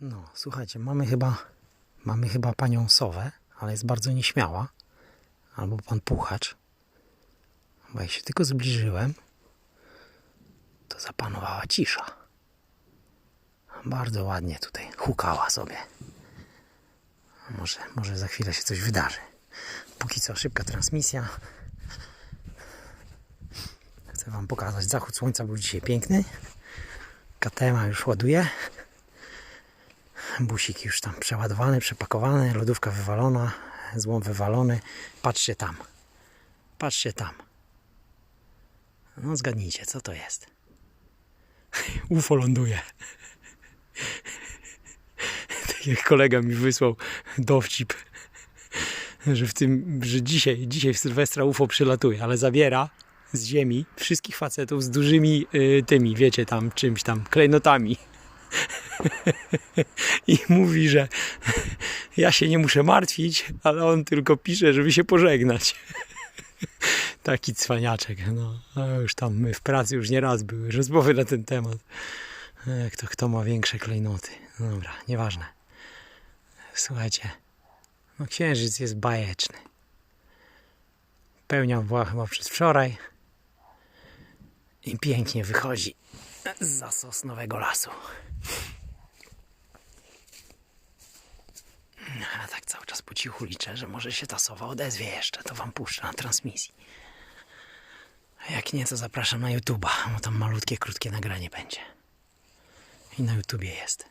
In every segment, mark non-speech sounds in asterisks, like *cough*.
No, słuchajcie, mamy chyba, mamy chyba panią Sowę, ale jest bardzo nieśmiała. Albo pan Puchacz. Bo jak się tylko zbliżyłem, to zapanowała cisza. Bardzo ładnie tutaj hukała sobie. Może, może za chwilę się coś wydarzy. Póki co szybka transmisja. Chcę wam pokazać. Zachód słońca był dzisiaj piękny. Katema już ładuje. Busik już tam przeładowany, przepakowany, lodówka wywalona, złom wywalony. Patrzcie tam. Patrzcie tam. No zgadnijcie, co to jest. *laughs* UFO ląduje. *laughs* Tak jak kolega mi wysłał dowcip, że w tym, że dzisiaj, dzisiaj w Sylwestra UFO przylatuje, ale zabiera z ziemi wszystkich facetów z dużymi y, tymi, wiecie, tam czymś tam, klejnotami. *laughs* I mówi, że ja się nie muszę martwić, ale on tylko pisze, żeby się pożegnać. *laughs* Taki cwaniaczek. No, a już tam my w pracy już nie raz były rozmowy na ten temat. Jak to kto ma większe klejnoty. No dobra, nieważne. Słuchajcie, no księżyc jest bajeczny. Pełnia była chyba przez wczoraj. I pięknie wychodzi za sosnowego lasu. A tak cały czas po cichu liczę, że może się ta sowa odezwie jeszcze, to wam puszczę na transmisji. A jak nie, to zapraszam na YouTube'a, bo tam malutkie, krótkie nagranie będzie. I na YouTubie jest.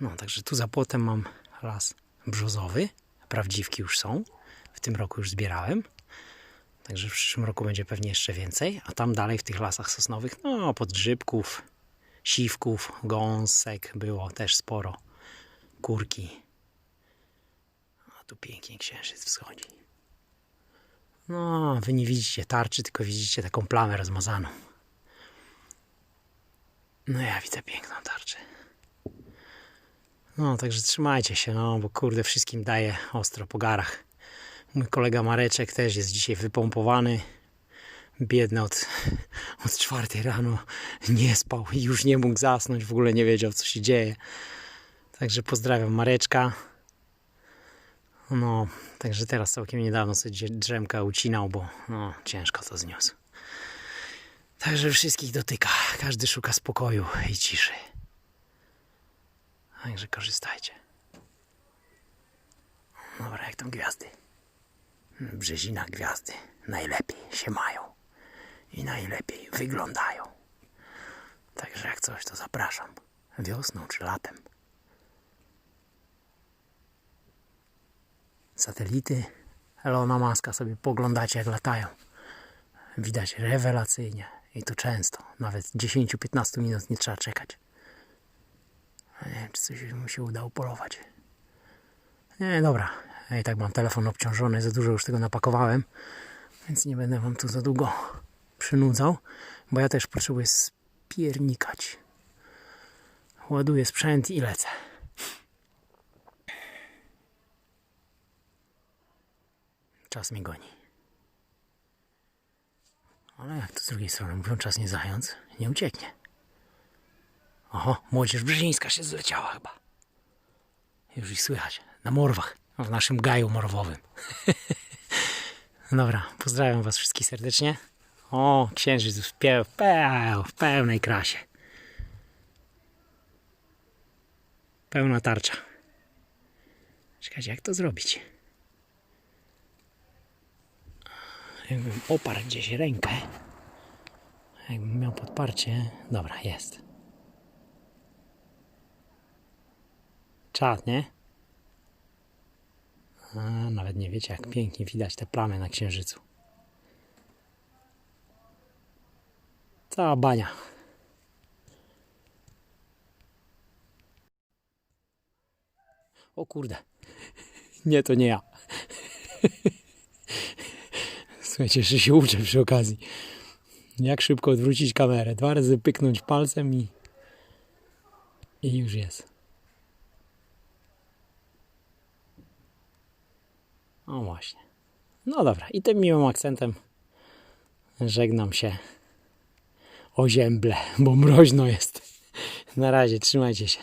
No, także tu za płotem mam las brzozowy. Prawdziwki już są. W tym roku już zbierałem. Także w przyszłym roku będzie pewnie jeszcze więcej. A tam dalej w tych lasach sosnowych, no podgrzybków, siwków, gąsek było też sporo. Kurki. Tu pięknie księżyc wschodzi. No, wy nie widzicie tarczy, tylko widzicie taką plamę rozmazaną. No ja widzę piękną tarczę. No, także trzymajcie się, no, bo kurde, wszystkim daje ostro po garach. Mój kolega Mareczek też jest dzisiaj wypompowany. Biedny od, *laughs* od czwartej rano nie spał i już nie mógł zasnąć, w ogóle nie wiedział, co się dzieje. Także pozdrawiam Mareczka. No, także teraz całkiem niedawno sobie drzemka ucinał, bo no, ciężko to zniósł. Także wszystkich dotyka. Każdy szuka spokoju i ciszy. Także korzystajcie. Dobra, jak tam gwiazdy? Brzezina gwiazdy najlepiej się mają i najlepiej wyglądają. Także jak coś, to zapraszam. Wiosną czy latem. Satelity Elona Muska sobie poglądacie jak latają. Widać rewelacyjnie i to często. Nawet 10-15 minut nie trzeba czekać. Nie wiem, czy coś mu się udało polować. Nie, dobra. I tak mam telefon obciążony, za dużo już tego napakowałem, więc nie będę wam tu za długo przynudzał, bo ja też potrzebuję spiernikać. Ładuję sprzęt i lecę. Czas mnie goni. Ale jak to z drugiej strony mówią, czas nie zając, nie ucieknie. Oho, młodzież brzezińska się zleciała chyba. Już ich słychać. Na morwach. W naszym gaju morwowym. *laughs* Dobra, pozdrawiam was wszystkich serdecznie. O, księżyc w, pie- w, pe- w pełnej krasie. Pełna tarcza. Czekajcie, jak to zrobić? Jakbym oparł gdzieś rękę. Jakbym miał podparcie. Dobra, jest. Czad, nie? A, nawet nie wiecie, jak pięknie widać te plamy na księżycu. Cała bania. O kurde. *laughs* Nie, to nie ja. *laughs* Słuchajcie, jeszcze się uczę przy okazji. Jak szybko odwrócić kamerę. Dwa razy pyknąć palcem i... I już jest. O właśnie. No dobra, i tym miłym akcentem żegnam się o zięble, bo mroźno jest. Na razie, trzymajcie się.